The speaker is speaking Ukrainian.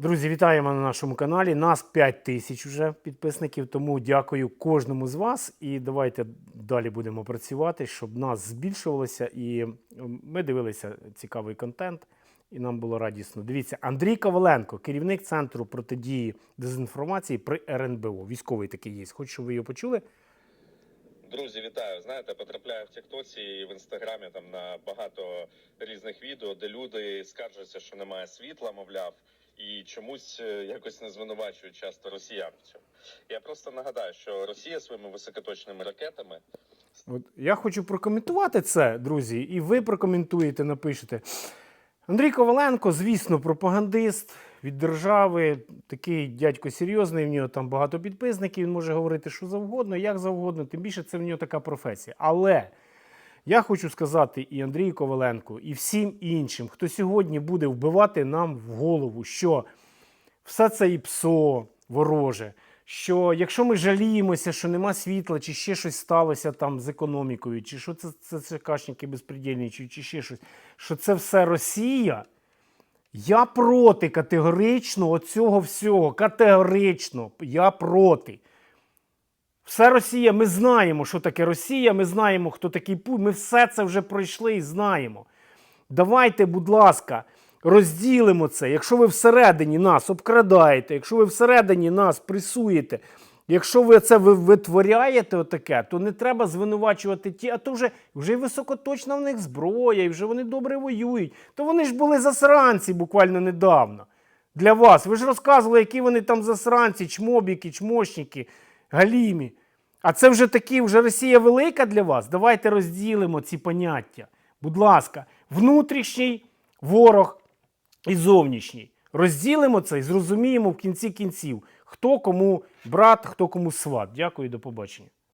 Друзі, вітаємо на нашому каналі. Нас 5 тисяч вже підписників, тому дякую кожному з вас. І давайте далі будемо працювати, щоб нас збільшувалося. І ми дивилися цікавий контент, і нам було радісно. Дивіться, Андрій Коваленко, керівник центру протидії дезінформації при РНБО. Військовий такий є. Хочу, щоб ви його почули. Друзі, вітаю! Знаєте, потрапляю в Тіктоці і в інстаграмі там на багато різних відео, де люди скаржаться, що немає світла, мовляв, і чомусь е, якось не звинувачують часто росіян в цьому. Я просто нагадаю, що Росія своїми високоточними ракетами От я хочу прокоментувати це, друзі, і ви прокоментуєте, напишете. Андрій Коваленко, звісно, пропагандист від держави, такий дядько серйозний, в нього там багато підписників, він може говорити що завгодно, як завгодно, тим більше це в нього така професія. Але я хочу сказати і Андрію Коваленку, і всім іншим, хто сьогодні буде вбивати нам в голову, що все це і псо вороже. Що якщо ми жаліємося, що нема світла, чи ще щось сталося там з економікою, чи що це, це, це кашники безпредельничі, чи ще щось, що це все Росія, я проти категорично оцього всього. Категорично, я проти. Все Росія, ми знаємо, що таке Росія, ми знаємо, хто такий Путін, ми все це вже пройшли і знаємо. Давайте, будь ласка, розділимо це. Якщо ви всередині нас обкрадаєте, якщо ви всередині нас пресуєте, якщо ви це витворяєте отаке, то не треба звинувачувати ті, а то вже, вже високоточна в них зброя, і вже вони добре воюють. То вони ж були засранці буквально недавно. Для вас. Ви ж розказували, які вони там засранці, чмобіки, чмошники, галімі. А це вже такі, вже Росія велика для вас. Давайте розділимо ці поняття. Будь ласка, внутрішній ворог і зовнішній. Розділимо це і зрозуміємо в кінці кінців, хто кому брат, хто кому сват. Дякую, до побачення.